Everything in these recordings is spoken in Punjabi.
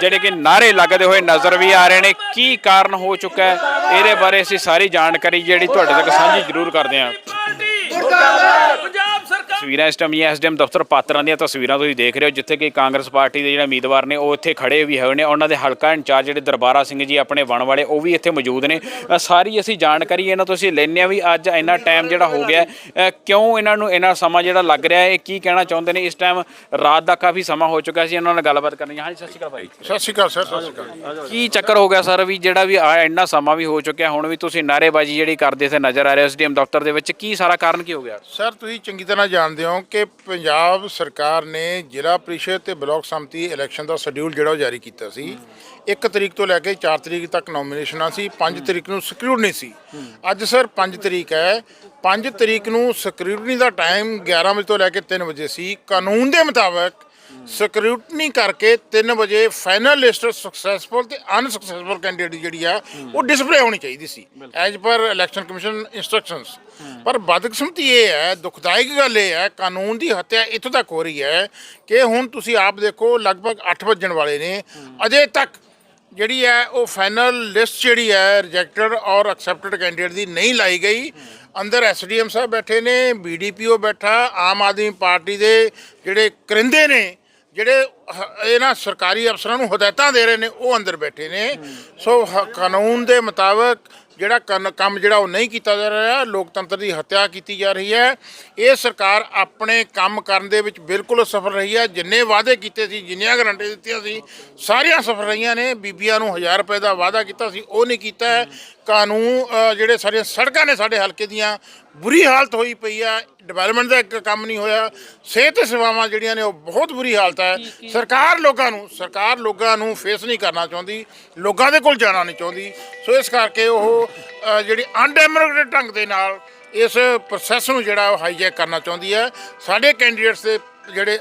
ਜਿਹੜੇ ਕਿ ਨਾਰੇ ਲੱਗਦੇ ਹੋਏ ਨਜ਼ਰ ਵੀ ਆ ਰਹੇ ਨੇ। ਕੀ ਕਾਰਨ ਹੋ ਚੁੱਕਾ ਹੈ? ਇਹਦੇ ਬਾਰੇ ਅਸੀਂ ਸਾਰੀ ਜਾਣਕਾਰੀ ਜਿਹੜੀ ਤੁਹਾਡੇ ਤੱਕ ਸਾਂਝੀ ਜ਼ਰੂਰ ਕਰਦੇ ਹਾਂ। ਤਸਵੀਰਾਂ ਇਸ ਟਾਈਮ ਐਸਡੀਐਮ ਦਫ਼ਤਰ ਪਾਤਰਾਂ ਦੀਆਂ ਤਸਵੀਰਾਂ ਤੁਸੀਂ ਦੇਖ ਰਹੇ ਹੋ ਜਿੱਥੇ ਕਿ ਕਾਂਗਰਸ ਪਾਰਟੀ ਦੇ ਜਿਹੜੇ ਉਮੀਦਵਾਰ ਨੇ ਉਹ ਇੱਥੇ ਖੜੇ ਵੀ ਹੋਏ ਨੇ। ਉਹਨਾਂ ਦੇ ਹਲਕਾ ਇੰਚਾਰਜ ਜਿਹੜੇ ਦਰਬਾਰਾ ਸਿੰਘ ਜੀ ਆਪਣੇ ਵਣ ਵਾਲੇ ਉਹ ਵੀ ਇੱਥੇ ਮੌਜੂਦ ਨੇ। ਸਾਰੀ ਅਸੀਂ ਜਾਣਕਾਰੀ ਇਹਨਾਂ ਤੋਂ ਅਸੀਂ ਲੈਂਦੇ ਹਾਂ ਵੀ ਅੱਜ ਇੰਨਾ ਟਾਈਮ ਜਿਹੜਾ ਹੋ ਗਿਆ ਕਿਉਂ ਇਹਨਾਂ ਨੂੰ ਇੰਨਾ ਸਮਾਂ ਜਿਹੜਾ ਲੱਗ ਰਿਹਾ ਹੈ? ਇਹ ਕੀ ਕਹਿਣਾ ਚਾਹੁੰਦੇ ਨੇ? ਇਸ ਟਾਈਮ ਰਾਤ ਦਾ ਕਾਫੀ ਸਮਾਂ ਹੋ ਚੁੱਕਾ ਸੀ। ਇਹਨਾਂ ਨਾਲ ਗੱਲਬਾਤ ਕਰਨੀ ਹੈ। ਹਾਂਜੀ ਸਤਿ ਸ਼੍ਰੀ ਅਕਾਲ ਭਾਈ। ਸਤਿ ਸ਼੍ਰੀ ਅਕਾਲ ਸਰ। ਸਤਿ ਸ਼੍ਰੀ ਅਕਾਲ। ਕੀ ਚੱਕਰ ਹੋ ਗਿਆ ਸਰ ਵੀ ਜਿਹੜਾ ਵੀ ਆ ਇੰਨਾ ਸਮਾਂ ਵੀ ਹੋ ਚੁੱਕਿਆ ਹੁਣ ਵੀ ਤੁਸੀਂ ਨਾਰੇਬਾਜ਼ੀ ਜਿਹੜੀ ਕਰਦੇ ਥੇ ਨਜ਼ਰ ਆ ਰਹੇ ਐਸਡੀਐਮ ਦਫ਼ਤਰ ਦੇ ਵਿੱਚ ਕੀ ਸਾਰਾ ਕਾਰਨ ਕੀ ਹੋ ਗਿਆ? ਸਰ ਤੁਸੀਂ ਚੰਗੀ ਤਰ੍ਹਾਂ ਜਾਣਦੇ ਹੋ ਕਿ ਪੰਜਾਬ ਸਰਕਾਰ ਨੇ ਜ਼ਿਲ੍ਹਾ ਪ੍ਰੀਸ਼ਦ ਤੇ ਬਲਾਕ ਸੰਮਤੀ ਇਲੈਕਸ਼ਨ ਦਾ ਸ਼ਡਿਊਲ ਜਿਹੜਾ ਉਹ ਜਾਰੀ ਕੀਤਾ ਸੀ। 1 ਤਰੀਕ ਤੋਂ ਲੈ ਕੇ 4 ਤਰੀਕ ਤੱਕ ਨੋਮੀਨੇਸ਼ਨਾਂ ਸੀ 5 ਤਰੀਕ ਨੂੰ ਸਕਰੂਟਨੀ ਸੀ। ਅੱਜ ਸਰ 5 ਤਰੀਕ ਹੈ। 5 ਤਰੀਕ ਨੂੰ ਸਕਰੂਟਨੀ ਦਾ ਟਾਈਮ 11 ਵਜੇ ਤੋਂ ਲੈ ਕੇ 3 ਵਜੇ ਸੀ। ਕਾਨੂੰਨ ਦੇ ਮੁਤਾਬਕ ਸਕਰੂਟਨੀ ਕਰਕੇ 3 ਵਜੇ ਫਾਈਨਲ ਲਿਸਟ ਸਕਸੈਸਫੁਲ ਤੇ ਅਨਸਕਸੈਸਫੁਲ ਕੈਂਡੀਡੇਟ ਜਿਹੜੀ ਆ ਉਹ ਡਿਸਪਲੇ ਹੋਣੀ ਚਾਹੀਦੀ ਸੀ। As per election commission instructions ਪਰ ਬਦਕਿਸਮਤੀ ਇਹ ਹੈ ਦੁਖਦਾਇਕ ਗੱਲ ਇਹ ਹੈ ਕਾਨੂੰਨ ਦੀ ਹੱਤਿਆ ਇੱਥੋਂ ਤੱਕ ਹੋ ਰਹੀ ਹੈ ਕਿ ਹੁਣ ਤੁਸੀਂ ਆਪ ਦੇਖੋ ਲਗਭਗ 8 ਵੱਜਣ ਵਾਲੇ ਨੇ। ਅਜੇ ਤੱਕ ਜਿਹੜੀ ਹੈ ਉਹ ਫਾਈਨਲ ਲਿਸਟ ਜਿਹੜੀ ਹੈ ਰਿਜੈਕਟਡ ਔਰ ਐਕਸੈਪਟਡ ਕੈਂਡੀਡੇਟ ਦੀ ਨਹੀਂ ਲਾਈ ਗਈ। ਅੰਦਰ ਐਸਡੀਐਮ ਸਾਹਿਬ ਬੈਠੇ ਨੇ ਬੀਡੀਪੀਓ ਬੈਠਾ ਆਮ ਆਦਮੀ ਪਾਰਟੀ ਦੇ ਜਿਹੜੇ ਕਰਿੰਦੇ ਨੇ ਜਿਹੜੇ ਹ- ਇਹਨਾਂ ਸਰਕਾਰੀ ਅਫਸਰਾਂ ਨੂੰ ਹਦਾਇਤਾਂ ਦੇ ਰਹੇ ਨੇ, ਉਹ ਅੰਦਰ ਬੈਠੇ ਨੇ। ਸੋ ਹ- ਕਾਨੂੰਨ ਦੇ ਮੁਤਾਬਕ ਜਿਹੜਾ ਕੰਮ ਜਿਹੜਾ ਉਹ ਨਹੀਂ ਕੀਤਾ ਜਾ ਰਿਹਾ, ਲੋਕਤੰਤਰ ਦੀ ਹੱਤਿਆ ਕੀਤੀ ਜਾ ਰਹੀ ਹੈ। ਇਹ ਸਰਕਾਰ ਆਪਣੇ ਕੰਮ ਕਰਨ ਦੇ ਵਿੱਚ ਬਿਲਕੁਲ ਸਫਲ ਰਹੀ ਹੈ। ਜਿੰਨੇ ਵਾਅਦੇ ਕੀਤੇ ਸੀ, ਜਿੰਨੀਆਂ ਗਰੰਟੀ ਦਿੱਤੀਆਂ ਸੀ, ਸਾਰੀਆਂ ਸਫਲ ਰਹੀਆਂ ਨੇ। ਬੀਬੀਆਂ ਨੂੰ 1000 ਰੁਪਏ ਦਾ ਵਾਅਦਾ ਕੀਤਾ ਸੀ, ਉਹ ਨਹੀਂ ਕੀਤਾ ਕਾਨੂੰਨ ਜਿਹੜੇ ਸਾਰੀਆਂ ਸੜਕਾਂ ਨੇ ਸਾਡੇ ਹਲਕੇ ਦੀਆਂ, ਬੁਰੀ ਹਾਲਤ ਹੋਈ ਪਈ ਆ। ਡਿਵੈਲਪਮੈਂਟ ਦਾ ਇੱਕ ਕੰਮ ਨਹੀਂ ਹੋਇਆ। ਸਿਹਤ ਸੇਵਾਵਾਂ ਜਿਹੜੀਆਂ ਨੇ ਉਹ ਬਹੁਤ ਬੁਰੀ ਹਾਲਤ ਹੈ। ਸਰਕਾਰ ਲੋਕਾਂ ਨੂੰ ਸਰਕਾਰ ਲੋਕਾਂ ਨੂੰ ਫੇਸ ਨਹੀਂ ਕਰਨਾ ਚਾਹੁੰਦੀ। ਲੋਕਾਂ ਦੇ ਕੋਲ ਜਾਣਾ ਨਹੀਂ ਚਾਹੁੰਦੀ। ਸੋ ਇਸ ਕਰਕੇ ਉਹ ਅ, ਜਿਹੜੀ ਅਨਡੈਮੋਕ੍ਰੇਟਿਕ ਢੰਗ ਦੇ ਨਾਲ ਇਸ ਪ੍ਰੋਸੈਸ ਨੂੰ ਜਿਹੜਾ ਉਹ ਹਾਈਜੈਕ ਕਰਨਾ ਚਾਹੁੰਦੀ ਹੈ। ਸਾਡੇ ਕੈਂਡੀਡੇਟਸ ਦੇ ਜਿਹੜੇ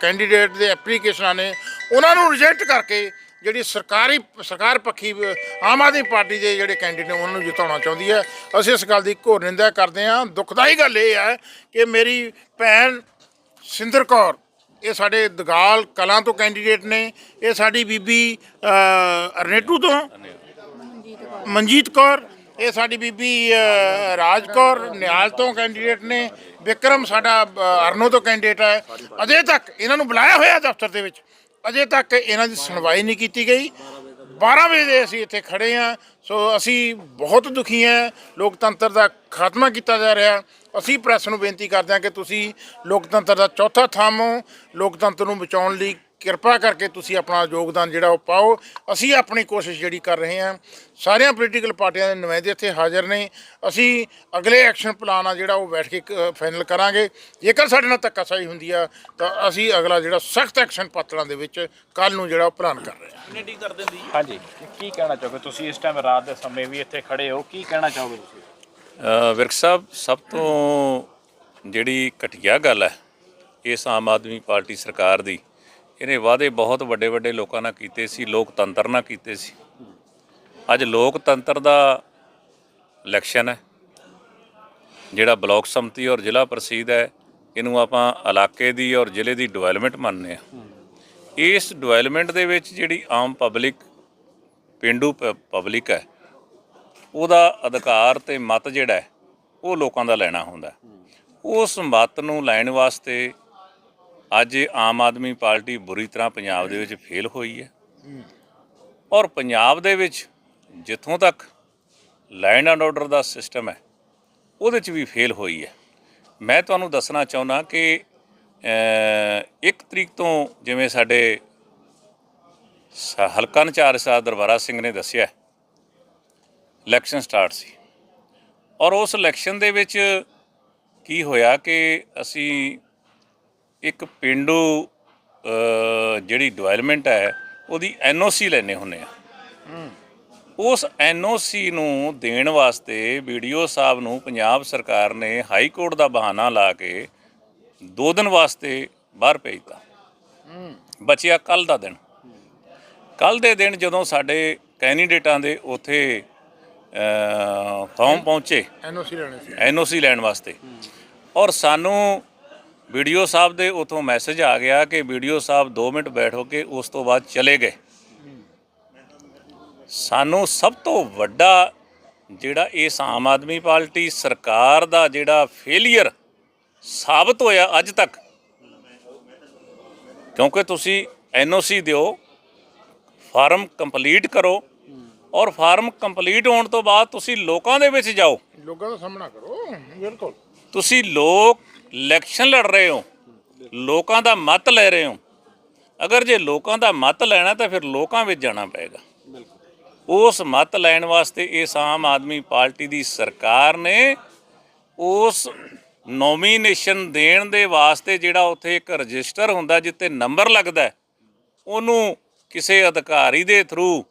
ਕੈਂਡੀਡੇਟ ਦੇ ਐਪਲੀਕੇਸ਼ਨਾਂ ਨੇ ਉਹਨਾਂ ਨੂੰ ਰਿਜੈਕਟ ਕਰਕੇ ਜਿਹੜੀ ਸਰਕਾਰੀ ਸਰਕਾਰ ਪੱਖੀ ਆਮ ਆਦਮੀ ਪਾਰਟੀ ਦੇ ਜਿਹੜੇ ਕੈਂਡੀਡੇਟ ਉਹਨਾਂ ਨੂੰ ਜਿਤਾਉਣਾ ਚਾਹੁੰਦੀ ਹੈ। ਅਸੀਂ ਇਸ ਗੱਲ ਦੀ ਘੋਰ ਨਿੰਦਾ ਕਰਦੇ ਹਾਂ। ਦੁਖਦਾਈ ਗੱਲ ਇਹ ਹੈ ਕਿ ਮੇਰੀ ਭੈਣ ਸਿੰਦਰ ਕੌਰ ਇਹ ਸਾਡੇ ਦਗਾਲ ਕਲਾਂ ਤੋਂ ਕੈਂਡੀਡੇਟ ਨੇ। ਇਹ ਸਾਡੀ ਬੀਬੀ ਅ, ਅਰਨੇਟੂ ਤੋਂ। ਮਨਜੀਤ ਕੌਰ ਇਹ ਸਾਡੀ ਬੀਬੀ ਰਾਜ ਕੌਰ ਨਿਹਾਲ ਤੋਂ ਕੈਂਡੀਡੇਟ ਨੇ। ਵਿਕਰਮ ਸਾਡਾ ਅਰਨੋ ਤੋਂ ਕੈਂਡੀਡੇਟ ਹੈ। ਅਜੇ ਤੱਕ ਇਹਨਾਂ ਨੂੰ ਬੁਲਾਇਆ ਹੋਇਆ ਦਫ਼ਤਰ ਦੇ ਵਿੱਚ। ਅਜੇ ਤੱਕ ਇਹਨਾਂ ਦੀ ਸੁਣਵਾਈ ਨਹੀਂ ਕੀਤੀ ਗਈ। 12 ਵਜੇ ਦੇ ਅਸੀਂ ਇੱਥੇ ਖੜੇ ਹਾਂ। ਸੋ ਅਸੀਂ ਬਹੁਤ ਦੁਖੀ ਹਾਂ। ਲੋਕਤੰਤਰ ਦਾ ਖਾਤਮਾ ਕੀਤਾ ਜਾ ਰਿਹਾ। ਅਸੀਂ ਪ੍ਰੈਸ ਨੂੰ ਬੇਨਤੀ ਕਰਦੇ ਹਾਂ ਕਿ ਤੁਸੀਂ ਲੋਕਤੰਤਰ ਦਾ ਚੌਥਾ ਥੰਮ ਹੋ। ਲੋਕਤੰਤਰ ਨੂੰ ਬਚਾਉਣ ਲਈ ਕਿਰਪਾ ਕਰਕੇ ਤੁਸੀਂ ਆਪਣਾ ਯੋਗਦਾਨ ਜਿਹੜਾ ਉਹ ਪਾਓ। ਅਸੀਂ ਆਪਣੀ ਕੋਸ਼ਿਸ਼ ਜਿਹੜੀ ਕਰ ਰਹੇ ਹਾਂ ਸਾਰੀਆਂ ਪੋਲੀਟੀਕਲ ਪਾਰਟੀਆਂ ਦੇ ਨੁਮਾਇੰਦੇ ਇੱਥੇ ਹਾਜ਼ਰ ਨੇ। ਅਸੀਂ ਅਗਲੇ ਐਕਸ਼ਨ ਪਲਾਨ ਆ ਜਿਹੜਾ ਉਹ ਬੈਠ ਕੇ ਫਾਈਨਲ ਕਰਾਂਗੇ। ਜੇਕਰ ਸਾਡੇ ਨਾਲ ਧੱਕਾਸ਼ਾਹੀ ਹੁੰਦੀ ਆ ਤਾਂ ਅਸੀਂ ਅਗਲਾ ਜਿਹੜਾ ਸਖਤ ਐਕਸ਼ਨ ਪਾਤੜਾਂ ਦੇ ਵਿੱਚ ਕੱਲ ਨੂੰ ਜਿਹੜਾ ਉਹ ਪਲਾਨ ਕਰ ਰਹੇ ਹਾਂ। ਹਾਂਜੀ ਕੀ ਕਹਿਣਾ ਚਾਹੋਗੇ ਤੁਸੀਂ ਇਸ ਟਾਈਮ ਰਾਤ ਦੇ ਸਮੇਂ ਵੀ ਇੱਥੇ ਖੜੇ ਹੋ? ਕੀ ਕਹਿਣਾ ਚਾਹੋਗੇ ਤੁਸੀਂ? ਅ, ਵਿਰਕ ਸਾਹਿਬ ਸਭ ਤੋਂ ਜਿਹੜੀ ਘਟੀਆ ਗੱਲ ਹੈ ਇਸ ਆਮ ਆਦਮੀ ਪਾਰਟੀ ਸਰਕਾਰ ਦੀ ਇਹਨੇ ਵਾਅਦੇ ਬਹੁਤ ਵੱਡੇ ਵੱਡੇ ਲੋਕਾਂ ਨਾਲ ਕੀਤੇ ਸੀ, ਲੋਕਤੰਤਰ ਨਾਲ ਕੀਤੇ ਸੀ। ਅੱਜ ਲੋਕਤੰਤਰ ਦਾ ਇਲੈਕਸ਼ਨ ਹੈ, ਜਿਹੜਾ ਬਲਾਕ ਸੰਮਤੀ ਔਰ ਜ਼ਿਲ੍ਹਾ ਪ੍ਰਸੀਦ ਹੈ, ਇਹਨੂੰ ਆਪਾਂ ਇਲਾਕੇ ਦੀ ਔਰ ਜ਼ਿਲ੍ਹੇ ਦੀ ਡਿਵੈਲਪਮੈਂਟ ਮੰਨਦੇ ਆ ਇਸ ਡਿਵੈਲਪਮੈਂਟ ਦੇ ਵਿੱਚ ਜਿਹੜੀ ਆਮ ਪਬਲਿਕ ਪਿੰਡੂ ਪਬਲਿਕ ਹੈ, ਉਹਦਾ ਅਧਿਕਾਰ ਤੇ ਮਤ ਜਿਹੜਾ ਉਹ ਲੋਕਾਂ ਦਾ ਲੈਣਾ ਹੁੰਦਾ ਉਸ ਮਤ ਨੂੰ ਲੈਣ ਵਾਸਤੇ ਅੱਜ ਆਮ ਆਦਮੀ ਪਾਰਟੀ ਬੁਰੀ ਤਰ੍ਹਾਂ ਪੰਜਾਬ ਦੇ ਵਿੱਚ ਫੇਲ ਹੋਈ ਹੈ। ਔਰ ਪੰਜਾਬ ਦੇ ਵਿੱਚ ਜਿੱਥੋਂ ਤੱਕ ਲੈਂਡ ਐਂਡ ਆਰਡਰ ਦਾ ਸਿਸਟਮ ਹੈ, ਉਹਦੇ 'ਚ ਵੀ ਫੇਲ ਹੋਈ ਹੈ। ਮੈਂ ਤੁਹਾਨੂੰ ਦੱਸਣਾ ਚਾਹੁੰਦਾ ਕਿ ਇੱਕ ਤਰੀਕ ਤੋਂ ਜਿਵੇਂ ਸਾਡੇ ਸ- ਹਲਕਾ ਨਚਾਰ ਸਾਹਿਬ ਦਰਬਾਰਾ ਸਿੰਘ ਨੇ ਦੱਸਿਆ ਇਲੈਕਸ਼ਨ ਸਟਾਰਟ ਸੀ। ਔਰ ਉਸ ਇਲੈਕਸ਼ਨ ਦੇ ਵਿੱਚ ਕੀ ਹੋਇਆ ਕਿ ਅਸੀਂ ਇੱਕ ਪਿੰਡੂ ਜਿਹੜੀ ਡਿਵੈਲਪਮੈਂਟ ਹੈ ਉਹਦੀ ਐਨਓਸੀ ਲੈਣੇ ਹੁੰਨੇ ਆ। ਉਸ ਐਨਓਸੀ ਨੂੰ ਦੇਣ ਵਾਸਤੇ ਵੀਡੀਓ ਸਾਹਿਬ ਨੂੰ ਪੰਜਾਬ ਸਰਕਾਰ ਨੇ ਹਾਈ ਕੋਰਟ ਦਾ ਬਹਾਨਾ ਲਾ ਕੇ ਦੋ ਦਿਨ ਵਾਸਤੇ ਬਾਹਰ ਭੇਜਤਾ। ਬਚਿਆ ਕੱਲ ਦਾ ਦਿਨ। ਕੱਲ ਦੇ ਦਿਨ ਜਦੋਂ ਸਾਡੇ ਕੈਂਡੀਡੇਟਾਂ ਦੇ ਉਥੇ ਫਾਰਮ ਪਹੁੰਚੇ ਐਨਓਸੀ ਲੈਣੇ ਸੀ। ਐਨਓਸੀ ਲੈਣ ਵਾਸਤੇ। ਔਰ ਸਾਨੂੰ ਵੀਡੀਓ ਸਾਹਿਬ ਦੇ ਉਥੋਂ ਮੈਸੇਜ ਆ ਗਿਆ ਕਿ ਵੀਡੀਓ ਸਾਹਿਬ 2 ਮਿੰਟ ਬੈਠੋ ਕੇ ਉਸ ਤੋਂ ਬਾਅਦ ਚਲੇ ਗਏ। ਸਾਨੂੰ ਸਭ ਤੋਂ ਵੱਡਾ ਜਿਹੜਾ ਇਸ ਆਮ ਆਦਮੀ ਪਾਰਟੀ ਸਰਕਾਰ ਦਾ ਜਿਹੜਾ ਫੇਲਿਅਰ ਸਾਬਤ ਹੋਇਆ ਅੱਜ ਤੱਕ ਕਿਉਂਕਿ ਤੁਸੀਂ ਐਨਓਸੀ ਦਿਓ ਫਾਰਮ ਕੰਪਲੀਟ ਕਰੋ ਔਰ ਫਾਰਮ ਕੰਪਲੀਟ ਹੋਣ ਤੋਂ ਬਾਅਦ ਤੁਸੀਂ ਲੋਕਾਂ ਦੇ ਵਿੱਚ ਜਾਓ। ਲੋਕਾਂ ਦਾ ਸਾਹਮਣਾ ਕਰੋ ਬਿਲਕੁਲ। ਤੁਸੀਂ ਲੋਕ ਇਲੈਕਸ਼ਨ ਲੜ ਰਹੇ ਹੋ, ਲੋਕਾਂ ਦਾ ਮਤ ਲੈ ਰਹੇ ਹੋ। ਅਗਰ ਜੇ ਲੋਕਾਂ ਦਾ ਮਤ ਲੈਣਾ ਤਾਂ ਫਿਰ ਲੋਕਾਂ ਵਿੱਚ ਜਾਣਾ ਪਏਗਾ। ਉਸ ਮਤ ਲੈਣ ਵਾਸਤੇ ਇਸ ਆਮ ਆਦਮੀ ਪਾਰਟੀ ਦੀ ਸਰਕਾਰ ਨੇ ਉਸ ਨੋਮੀਨੇਸ਼ਨ ਦੇਣ ਦੇ ਵਾਸਤੇ ਜਿਹੜਾ ਉੱਥੇ ਇੱਕ ਰਜਿਸਟਰ ਹੁੰਦਾ ਜਿੱਤੇ ਨੰਬਰ ਲੱਗਦਾ ਉਹਨੂੰ ਕਿਸੇ ਅਧਿਕਾਰੀ ਦੇ ਥਰੂ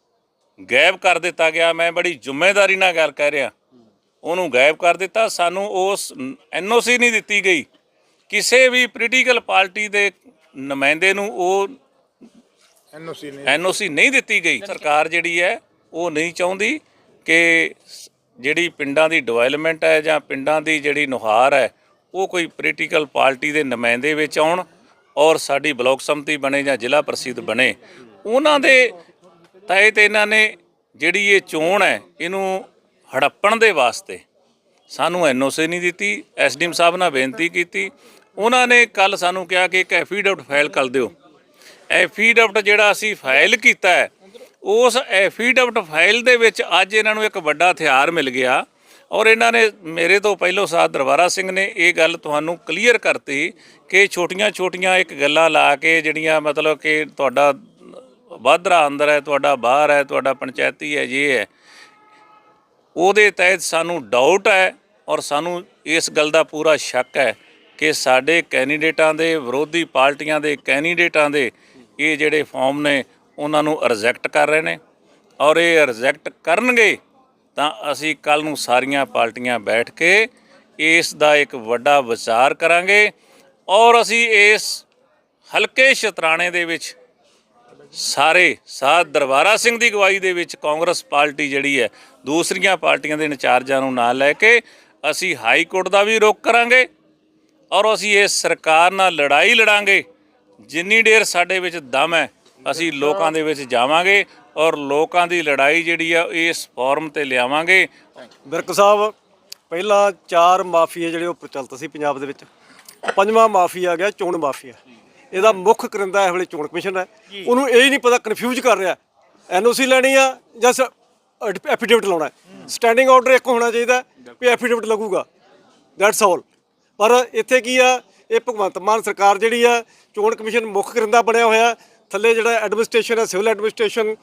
ਗਾਇਬ ਕਰ ਦਿੱਤਾ ਗਿਆ। ਮੈਂ ਬੜੀ ਜ਼ਿੰਮੇਵਾਰੀ ਨਾਲ ਗੱਲ ਕਹਿ ਰਿਹਾ। ਉਹਨੂੰ ਗਾਇਬ ਕਰ ਦਿੱਤਾ। ਸਾਨੂੰ ਉਸ ਐਨਓਸੀ ਨਹੀਂ ਦਿੱਤੀ ਗਈ। ਕਿਸੇ ਵੀ ਪੋਲੀਟੀਕਲ ਪਾਰਟੀ ਦੇ ਨੁਮਾਇੰਦੇ ਨੂੰ ਉਹ ਐਨਓਸੀ ਨੇ ਐਨਓਸੀ ਨਹੀਂ ਦਿੱਤੀ। ਗਈ। ਸਰਕਾਰ ਜਿਹੜੀ ਹੈ ਉਹ ਨਹੀਂ ਚਾਹੁੰਦੀ ਕਿ ਜਿਹੜੀ ਪਿੰਡਾਂ ਦੀ ਡਿਵੈਲਪਮੈਂਟ ਹੈ ਜਾਂ ਪਿੰਡਾਂ ਦੀ ਜਿਹੜੀ ਨੁਹਾਰ ਹੈ ਉਹ ਕੋਈ ਪੋਲੀਟੀਕਲ ਪਾਰਟੀ ਦੇ ਨੁਮਾਇੰਦੇ ਵਿੱਚ ਆਉਣ ਔਰ ਸਾਡੀ ਬਲਾਕ ਸੰਮਤੀ ਬਣੇ ਜਾਂ ਜ਼ਿਲ੍ਹਾ ਪ੍ਰਸਿੱਧ ਬਣੇ। ਉਹਨਾਂ ਦੇ ਤਹਿਤ ਇਹਨਾਂ ਨੇ ਜਿਹੜੀ ਇਹ ਚੋਣ ਹੈ ਇਹਨੂੰ ਹੜੱਪਣ ਦੇ ਵਾਸਤੇ ਸਾਨੂੰ ਐਨਓਸੀ ਨਹੀਂ ਦਿੱਤੀ, ਐਸਡੀਐਮ ਸਾਹਿਬ ਨਾਲ ਬੇਨਤੀ ਕੀਤੀ। ਉਹਨਾਂ ਨੇ ਕੱਲ ਸਾਨੂੰ ਕਿਹਾ ਕਿ ਇੱਕ ਐਫੀਡੇਵਿਟ ਫਾਈਲ ਕਰ ਦਿਓ। ਐਫੀਡੇਵਿਟ ਜਿਹੜਾ ਅਸੀਂ ਫਾਈਲ ਕੀਤਾ ਹੈ, ਉਸ ਐਫੀਡੇਵਿਟ ਫਾਈਲ ਦੇ ਵਿੱਚ ਅੱਜ ਇਹਨਾਂ ਨੂੰ ਇੱਕ ਵੱਡਾ ਹਥਿਆਰ ਮਿਲ ਗਿਆ ਔਰ ਇਹਨਾਂ ਨੇ ਮੇਰੇ ਤੋਂ ਪਹਿਲੋਂ ਸਾਥ ਦਰਬਾਰਾ ਸਿੰਘ ਨੇ ਇਹ ਗੱਲ ਤੁਹਾਨੂੰ ਕਲੀਅਰ ਕਰਤੀ ਕਿ ਛੋਟੀਆਂ-ਛੋਟੀਆਂ ਇੱਕ ਗੱਲਾਂ ਲਾ ਕੇ ਜਿਹੜੀਆਂ ਮਤਲਬ ਕਿ ਤੁਹਾਡਾ ਵਾਧਰਾ ਅੰਦਰ ਹੈ, ਤੁਹਾਡਾ ਬਾਹਰ ਹੈ, ਤੁਹਾਡਾ ਪੰਚਾਇਤੀ ਹੈ, ਇਹ ਹੈ ਉਹਦੇ ਤਹਿਤ ਸਾਨੂੰ ਡਾਊਟ ਹੈ ਔਰ ਸਾਨੂੰ ਇਸ ਗੱਲ ਦਾ ਪੂਰਾ ਸ਼ੱਕ ਹੈ ਕਿ ਸਾਡੇ ਕੈਂਡੀਡੇਟਾਂ ਦੇ, ਵਿਰੋਧੀ ਪਾਰਟੀਆਂ ਦੇ ਕੈਂਡੀਡੇਟਾਂ ਦੇ ਇਹ ਜਿਹੜੇ ਫਾਰਮ ਨੇ, ਉਹਨਾਂ ਨੂੰ ਰਿਜੈਕਟ ਕਰ ਰਹੇ ਨੇ ਔਰ ਇਹ ਰਿਜੈਕਟ ਕਰਨਗੇ ਤਾਂ ਅਸੀਂ ਕੱਲ ਨੂੰ ਸਾਰੀਆਂ ਪਾਰਟੀਆਂ ਬੈਠ ਕੇ ਇਸ ਦਾ ਇੱਕ ਵੱਡਾ ਵਿਚਾਰ ਕਰਾਂਗੇ ਔਰ ਅਸੀਂ ਇਸ ਹਲਕੇ ਸ਼ਤਰਾਣੇ ਦੇ ਵਿੱਚ ਸਾਰੇ ਸਾਧ ਦਰਬਾਰਾ ਸਿੰਘ ਦੀ ਗਵਾਹੀ ਦੇ ਵਿੱਚ ਕਾਂਗਰਸ ਪਾਰਟੀ ਜਿਹੜੀ ਹੈ, ਦੂਸਰੀਆਂ ਪਾਰਟੀਆਂ ਦੇ ਇੰਚਾਰਜਾਂ ਨੂੰ ਨਾਲ ਲੈ ਕੇ ਅਸੀਂ ਹਾਈ ਕੋਰਟ ਦਾ ਵੀ ਰੋਕ ਕਰਾਂਗੇ ਔਰ ਅਸੀਂ ਇਸ ਸਰਕਾਰ ਨਾਲ ਲੜਾਈ ਲੜਾਂਗੇ। ਜਿੰਨੀ ਢੇਰ ਸਾਡੇ ਵਿੱਚ ਦਮ ਹੈ, ਅਸੀਂ ਲੋਕਾਂ ਦੇ ਵਿੱਚ ਜਾਵਾਂਗੇ ਔਰ ਲੋਕਾਂ ਦੀ ਲੜਾਈ ਜਿਹੜੀ ਆ, ਇਸ ਫੋਰਮ ਤੇ ਲਿਆਵਾਂਗੇ। ਬਿਰਕ ਸਾਹਿਬ, ਪਹਿਲਾਂ ਚਾਰ ਮਾਫੀਆ ਜਿਹੜੇ ਉਹ ਪ੍ਰਚਲਿਤ ਸੀ ਪੰਜਾਬ ਦੇ ਵਿੱਚ। ਪੰਜਵਾਂ ਮਾਫੀਆ ਆ ਗਿਆ, ਚੋਣ ਮਾਫੀਆ। ਇਹਦਾ ਮੁੱਖ ਕਰਿੰਦਾ ਇਹ ਵੇਲੇ ਚੋਣ ਕਮਿਸ਼ਨ ਹੈ। ਉਹਨੂੰ ਇਹ ਹੀ ਨਹੀਂ ਪਤਾ ਕਨਫਿਊਜ਼ ਕਰ ਰਿਹਾ। ਐਨਓਸੀ ਲੈਣੀ ਆ ਜਾਂ ਐਫੀਡੇਵਿਟ ਲਾਉਣਾ ਸਟੈਂਡਿੰਗ ਆਰਡਰ ਇੱਕ ਹੋਣਾ ਚਾਹੀਦਾ ਵੀ ਐਫੀਡੇਵਿਟ ਲੱਗੂਗਾ। ਦੈਟਸ ਆਲ ਪਰ ਇੱਥੇ ਕੀ ਆ ਇਹ ਭਗਵੰਤ ਮਾਨ ਸਰਕਾਰ ਜਿਹੜੀ ਆ ਚੋਣ ਕਮਿਸ਼ਨ ਮੁੱਖ ਕਰਿੰਦਾ ਬਣਿਆ ਹੋਇਆ ਥੱਲੇ ਜਿਹੜਾ ਐਡਮਿਨਿਸਟ੍ਰੇਸ਼ਨ ਹੈ ਸਿਵਲ ਐਡਮਿਨਿਸਟ੍ਰੇਸ਼ਨ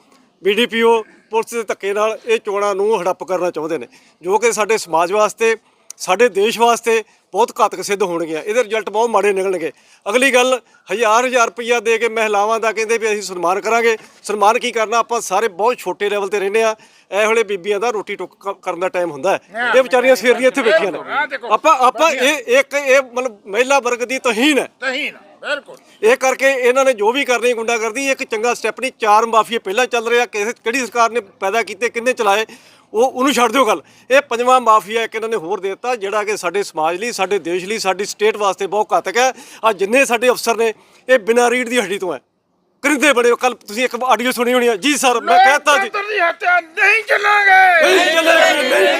ਬੀਡੀਪੀਓ ਪੁਲਿਸ ਦੇ ਧੱਕੇ ਨਾਲ ਇਹ ਚੋਣਾਂ ਨੂੰ ਹੜੱਪ ਕਰਨਾ ਚਾਹੁੰਦੇ ਨੇ। ਜੋ ਕਿ ਸਾਡੇ ਸਮਾਜ ਵਾਸਤੇ ਸਾਡੇ ਦੇਸ਼ ਵਾਸਤੇ ਬਹੁਤ ਘਾਤਕ ਸਿੱਧ ਹੋਣਗੀਆਂ। ਇਹਦੇ ਰਿਜ਼ਲਟ ਬਹੁਤ ਮਾੜੇ ਨਿਕਲਣਗੇ। ਅਗਲੀ ਗੱਲ ਹਜ਼ਾਰ ਹਜ਼ਾਰ ਰੁਪਈਆ ਦੇ ਕੇ ਮਹਿਲਾਵਾਂ ਦਾ ਕਹਿੰਦੇ ਵੀ ਅਸੀਂ ਸਨਮਾਨ ਕਰਾਂਗੇ। ਸਨਮਾਨ ਕੀ ਕਰਨਾ? ਆਪਾਂ ਸਾਰੇ ਬਹੁਤ ਛੋਟੇ ਲੈਵਲ ਤੇ ਰਹਿੰਦੇ ਆ ਇਹ ਵੇਲੇ ਬੀਬੀਆਂ ਦਾ ਰੋਟੀ ਟੁੱਕ ਕਰਨ ਦਾ ਟਾਈਮ ਹੁੰਦਾ ਹੈ। ਇਹ ਵਿਚਾਰੀਆਂ ਸਵੇਰ ਦੀਆਂ ਇੱਥੇ ਬੈਠੀਆਂ ਨੇ। ਆਪਾਂ ਆਪਾਂ ਇਹ ਇੱਕ ਇਹ ਮਤਲਬ ਮਹਿਲਾ ਵਰਗ ਦੀ ਤੋਹੀਨ ਹੈ। ਤਹੀਨ ਬਿਲਕੁਲ। ਇਹ ਕਰਕੇ ਇਹਨਾਂ ਨੇ ਜੋ ਵੀ ਕਰਨੀ ਗੁੰਡਾ ਕਰਦੀ ਇੱਕ ਚੰਗਾ ਸਟੈਪ ਨਹੀਂ ਚਾਰ ਮਾਫੀਏ ਪਹਿਲਾਂ ਚੱਲ ਰਿਹਾ ਕਿਸੇ ਕਿਹੜੀ ਸਰਕਾਰ ਨੇ ਪੈਦਾ ਕੀਤੇ ਕਿੰਨੇ ਚਲਾਏ? ਉਹ ਉਹਨੂੰ ਛੱਡ ਦਿਓ ਗੱਲ। ਇਹ ਪੰਜਵਾਂ ਮਾਫੀਆ ਇੱਕ ਇਹਨਾਂ ਨੇ ਹੋਰ ਦੇ ਦਿੱਤਾ ਜਿਹੜਾ ਕਿ ਸਾਡੇ ਸਮਾਜ ਲਈ ਸਾਡੇ ਦੇਸ਼ ਲਈ ਸਾਡੀ ਸਟੇਟ ਵਾਸਤੇ ਬਹੁਤ ਘਾਤਕ ਹੈ। ਆ ਜਿੰਨੇ ਸਾਡੇ ਅਫਸਰ ਨੇ ਇਹ ਬਿਨਾਂ ਰੀੜ ਦੀ ਹੱਡੀ ਤੋਂ ਹੈ। ਕਰਿੰਦੇ ਬੜੇ ਕੱਲ ਤੁਸੀਂ ਇੱਕ ਆਡੀਓ ਸੁਣੀ ਹੋਣੀ ਹੈ। ਜੀ ਸਰ ਮੈਂ ਕਹਿਤਾ ਜੀ। ਨਹੀਂ ਚੱਲਾਂਗੇ। ਨਹੀਂ ਚੱਲੇ ਨਹੀਂ ਚੱਲੇ